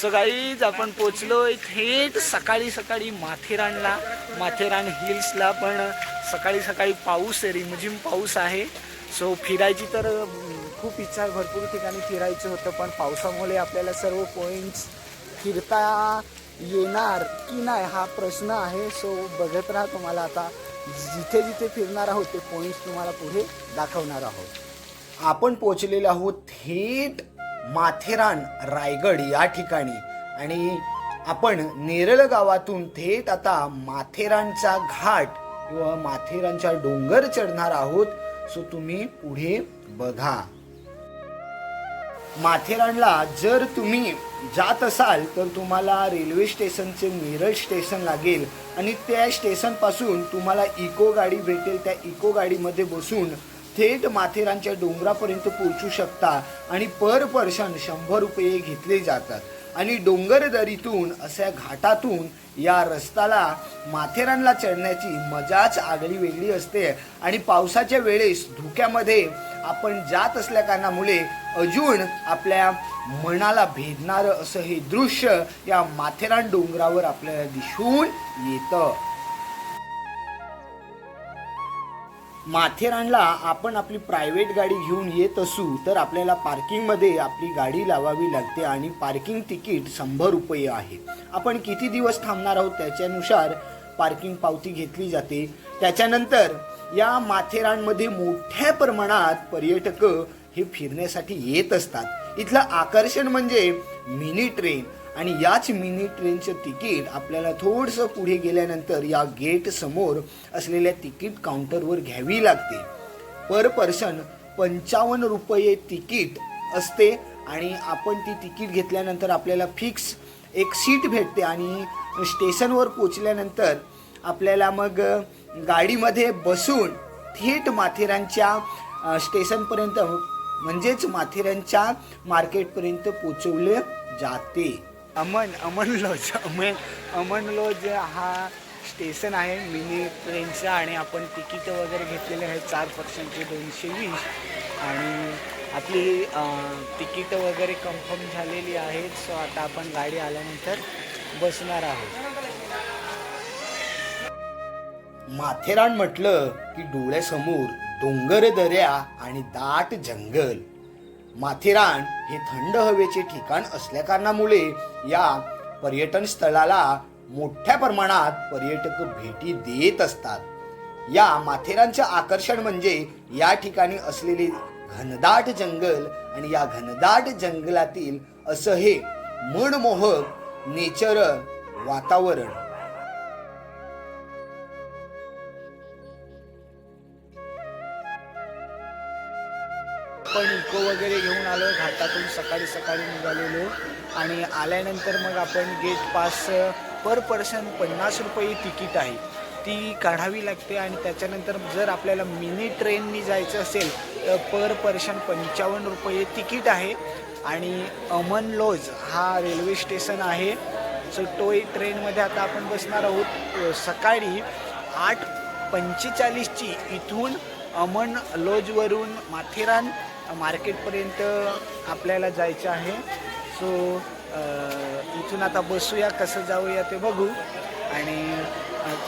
So guys आपण पोचलो थेट सकाळी सकाळी माथेरानला. माथेरान हिल्सला पण सकाळी सकाळी पाऊस आहे रिमझिम पाऊस आहे. सो फिरायची तर खूप इच्छा भरपूर ठिकाणी फिरायचं होतं पण पावसामुळे आपल्याला सर्व पॉईंट्स फिरता येणार की नाही हा प्रश्न आहे. सो बघत राहा तुम्हाला आता जिथे जिथे फिरणार आहोत ते पॉईंट्स तुम्हाला पुढे दाखवणार आहोत. आपण पोहोचलेलो आहोत थेट माथेरान रायगड या ठिकाणी. आणि आपण नेरळ गावातून थेट आता माथेरानचा घाट किंवा माथेरानचा डोंगर चढणार आहोत. सो तुम्ही पुढे बघा. माथेरानला जर तुम्ही जात असाल तर तुम्हाला रेल्वे स्टेशनचे नेरळ स्टेशन लागेल. आणि त्या स्टेशनपासून तुम्हाला इको गाडी भेटेल. त्या इको गाडीमध्ये बसून थेट माथेरानच्या डोंगरापर्यंत पोहोचू शकता आणि पर पर्सन शंभर रुपये घेतले जातात. आणि डोंगरदरीतून अशा घाटातून या रस्त्याला माथेरानला चढण्याची मजाच आगळी वेगळी असते. आणि पावसाच्या वेळेस धुक्यामध्ये आपण जात असल्या कारणामुळे अजून आपल्या मनाला भेदणारं असं हे दृश्य या माथेरान डोंगरावर आपल्याला दिसून येतं. माथेरानला आपण आपली प्रायव्हेट गाडी घेऊन येत असू तर आपल्याला पार्किंगमध्ये आपली गाडी लावावी लागते आणि पार्किंग तिकीट शंभर रुपये आहे. आपण किती दिवस थांबणार आहोत त्याच्यानुसार पार्किंग पावती घेतली जाते. त्याच्यानंतर या माथेरानमध्ये मोठ्या प्रमाणात पर्यटक हे फिरण्यासाठी येत असतात. इथलं आकर्षण म्हणजे मिनी ट्रेन. आणि याच मिनी ट्रेनचं तिकीट आपल्याला थोडंसं पुढे गेल्यानंतर या गेट समोर असलेल्या तिकीट काउंटरवर घ्यावी लागते. पर पर्सन पंचावन्न रुपये तिकीट असते आणि आपण ती तिकीट घेतल्यानंतर आपल्याला फिक्स एक सीट भेटते आणि स्टेशनवर पोचल्यानंतर आपल्याला मग गाडीमध्ये बसून थेट माथेरानच्या स्टेशनपर्यंत म्हणजेच माथेरानच्या मार्केटपर्यंत पोचवले जाते. अमन अमन लॉज अमन अमन लॉज हा स्टेशन आहे मिनी ट्रेनचा आणि आपण तिकीट वगैरे घेतलेले आहेत चार पर्सेंटचे दोनशे वीस. आणि आपली तिकीट वगैरे कन्फर्म झालेली आहेत सो आता आपण गाडी आल्यानंतर बसणार आहोत. माथेरान म्हटलं की डोळ्यासमोर डोंगर दऱ्या आणि दाट जंगल. माथेरान हे थंड हवेचे ठिकाण असल्याकारणामुळे या पर्यटन स्थळाला मोठ्या प्रमाणात पर्यटक भेटी देत असतात. या माथेरानचं आकर्षण म्हणजे या ठिकाणी असलेले घनदाट जंगल आणि या घनदाट जंगलातील असं हे मनमोहक नेचर वातावरण. आपण इको वगैरे घेऊन आलो घाटातून सकाळी सकाळी निघालेलो आणि आल्यानंतर मग आपण गेट पास पर पर्सन पन्नास रुपये तिकीट आहे. ती काढावी लागते आणि त्याच्यानंतर जर आपल्याला मिनी ट्रेननी जायचं असेल तर पर पर्सन पंचावन्न रुपये तिकीट आहे. आणि अमन लॉज हा रेल्वे स्टेशन आहे. सो टोय ट्रेनमध्ये आता आपण बसणार आहोत. सकाळी आठ पंचेचाळीसची इथून अमन लॉजवरून माथेरान मार्केटपर्यंत आपल्याला जायचं आहे. सो इथून आता बसूया कसं जाऊया ते बघू. आणि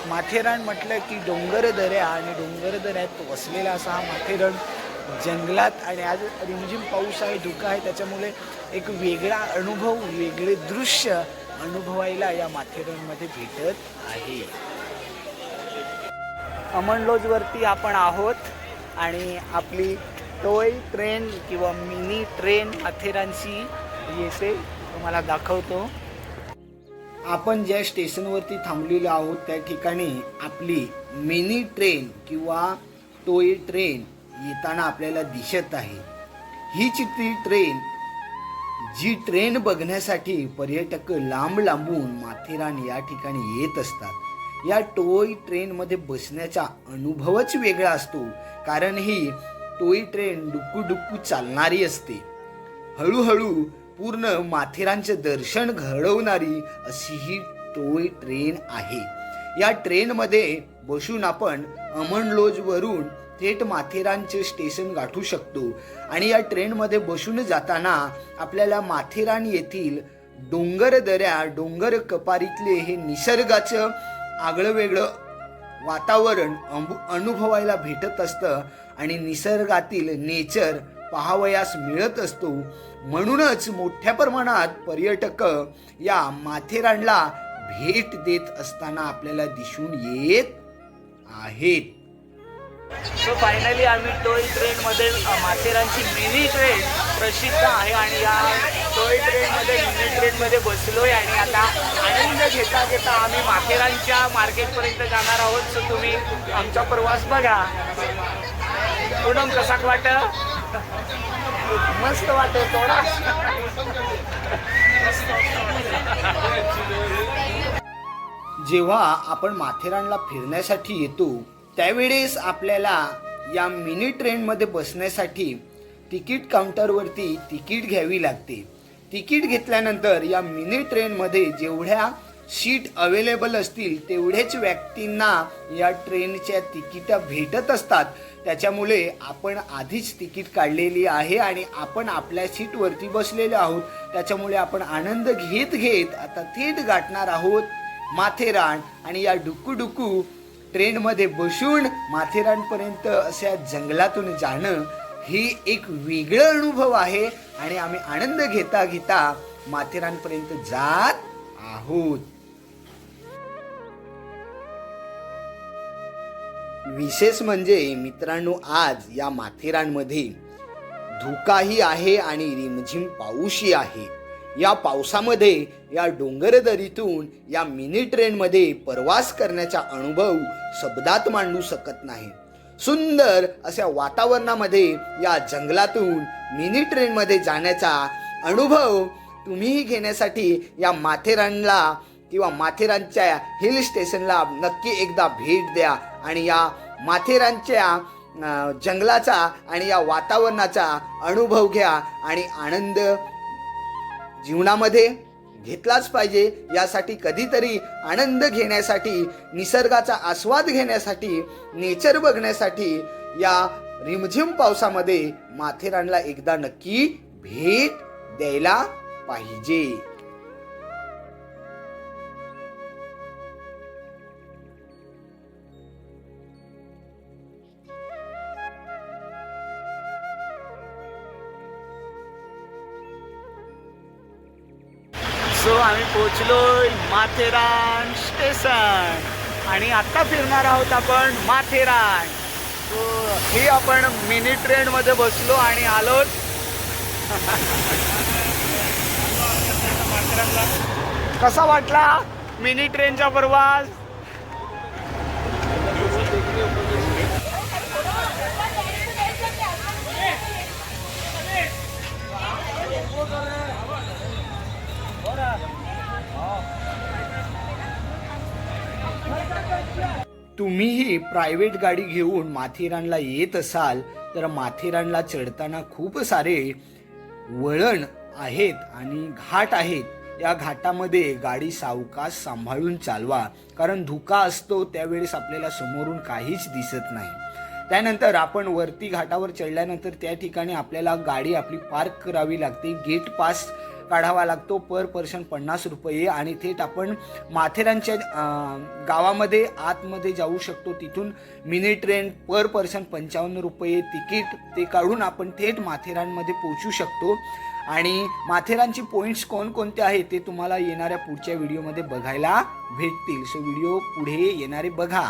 माथेरान म्हटलं की डोंगर दऱ्या आणि डोंगर दऱ्यात वसलेला असा हा माथेरान जंगलात आणि आज रिमझिम पाऊस आहे धुका आहे त्याच्यामुळे एक वेगळा अनुभव वेगळे दृश्य अनुभवायला या माथेरानमध्ये भेटत आहे. अमन लॉजवरती आपण आहोत आणि आपली टोय ट्रेन किंवा मिनी ट्रेन माथेरानशी येते तुम्हाला दाखवतो. आपण ज्या स्टेशनवरती थांबलेलो आहोत त्या ठिकाणी आपली मिनी ट्रेन किंवा टोय ट्रेन येताना आपल्याला दिसत आहे. हीच ती ट्रेन जी ट्रेन बघण्यासाठी पर्यटक लांब लांबून माथेरान या ठिकाणी येत असतात. या टोय ट्रेनमध्ये बसण्याचा अनुभवच वेगळा असतो. कारण ही टोय ट्रेन डुक्कू डुक्कू चालणारी असते. हळूहळू पूर्ण माथेरानचं दर्शन घडवणारी अशी ही टोय ट्रेन आहे. या ट्रेनमध्ये बसून आपण अमन लॉजवरून थेट माथेरानचे स्टेशन गाठू शकतो आणि या ट्रेनमध्ये बसून जाताना आपल्याला माथेरान येथील डोंगर दऱ्या डोंगर कपारीतले हे निसर्गाचं आगळं वेगळं वातावरण अंबु- अनुभवायला भेटत असतं आणि निसर्गातील नेचर पाहावयास मिळत असतो. म्हणूनच मोठ्या प्रमाणात पर्यटक या माथेरानला भेट देत असताना आपल्याला दिसून येत आहेत. सो फायनली आम्ही टोय ट्रेनमध्ये माथेरानची मिनी ट्रेन प्रसिद्ध आहे आणि या टोय ट्रेनमध्ये मिनी ट्रेनमध्ये बसलोय आणि आता आनंद घेता घेता आम्ही माथेरानच्या मार्केटपर्यंत जाणार आहोत. सो तुम्ही आमचा प्रवास बघा. पूनम कसा वाट मस्त वाटत थोडा. जेव्हा आपण माथेरानला फिरण्यासाठी येतो त्यावेळेस आपल्याला या मिनी ट्रेनमध्ये बसण्यासाठी तिकीट काउंटरवरती तिकीट घ्यावी लागते. तिकीट घेतल्यानंतर या मिनी ट्रेनमध्ये जेवढ्या सीट अवेलेबल असतील तेवढेच व्यक्तींना या ट्रेनच्या तिकिटा भेटत असतात. त्याच्यामुळे आपण आधीच तिकीट काढलेली आहे आणि आपण आपल्या सीटवरती बसलेले आहोत. त्याच्यामुळे आपण आनंद घेत घेत आता थेट गाठणार आहोत. माथेरान आणि या डुकू डुकू ट्रेनमध्ये बसून माथेरानपर्यंत अशा जंगलातून जाणं ही एक वेगळं अनुभव आहे आणि आम्ही आनंद घेता घेता माथेरानपर्यंत जात आहोत. विशेष म्हणजे मित्रांनो आज या माथेरानमध्ये धुकाही आहे आणि रिमझिम पाऊसही आहे. या पावसामध्ये या डोंगरदरीतून या मिनी ट्रेनमध्ये प्रवास करण्याचा अनुभव शब्दात मांडू शकत नाही. सुंदर अशा वातावरणामध्ये या जंगलातून मिनी ट्रेनमध्ये जाण्याचा अनुभव तुम्हीही घेण्यासाठी या माथेरानला किंवा माथेरानच्या हिल स्टेशनला नक्की एकदा भेट द्या आणि या माथेरानच्या जंगलाचा आणि या वातावरणाचा अनुभव घ्या आणि आनंद जीवनामध्ये घेतलाच पाहिजे. यासाठी कधीतरी आनंद घेण्यासाठी निसर्गाचा आस्वाद घेण्यासाठी नेचर बघण्यासाठी या रिमझिम पावसामध्ये माथेरानला एकदा नक्की भेट द्यायला पाहिजे. सो आम्ही पोचलो माथेरान स्टेशन. आणि आत्ता फिरणार आहोत आपण माथेरान. सो ही आपण मिनी ट्रेनमध्ये बसलो आणि आलो कसा वाटला मिनी ट्रेनचा प्रवास? तुम्हीही प्रायव्हेट गाडी घेऊन माथेरानला येत असाल तर माथेरानला चढताना खूप सारे वळण आहेत आणि घाट आहेत. या घाटामध्ये गाडी सावकाश सांभाळून चालवा. कारण धुका असतो त्यावेळेस आपल्याला समोरून काहीच दिसत नाही. त्यानंतर आपण वरती घाटावर चढल्यानंतर त्या ठिकाणी आपल्याला गाडी आपली पार्क करावी लागते. गेट पास काढावा लागतो. पर पर्सन पन्नास रुपये. आणि थेट आपण माथेरानच्या गावामध्ये आतमध्ये जाऊ शकतो. तिथून मिनी ट्रेन पर पर्सन पंचावन्न रुपये तिकीट ते काढून आपण थेट माथेरानमध्ये पोहोचू शकतो. आणि माथेरानचे पॉईंट्स कोणकोणते आहेत ते तुम्हाला येणाऱ्या पुढच्या व्हिडिओमध्ये बघायला भेटतील. सो व्हिडिओ पुढे येणारे बघा.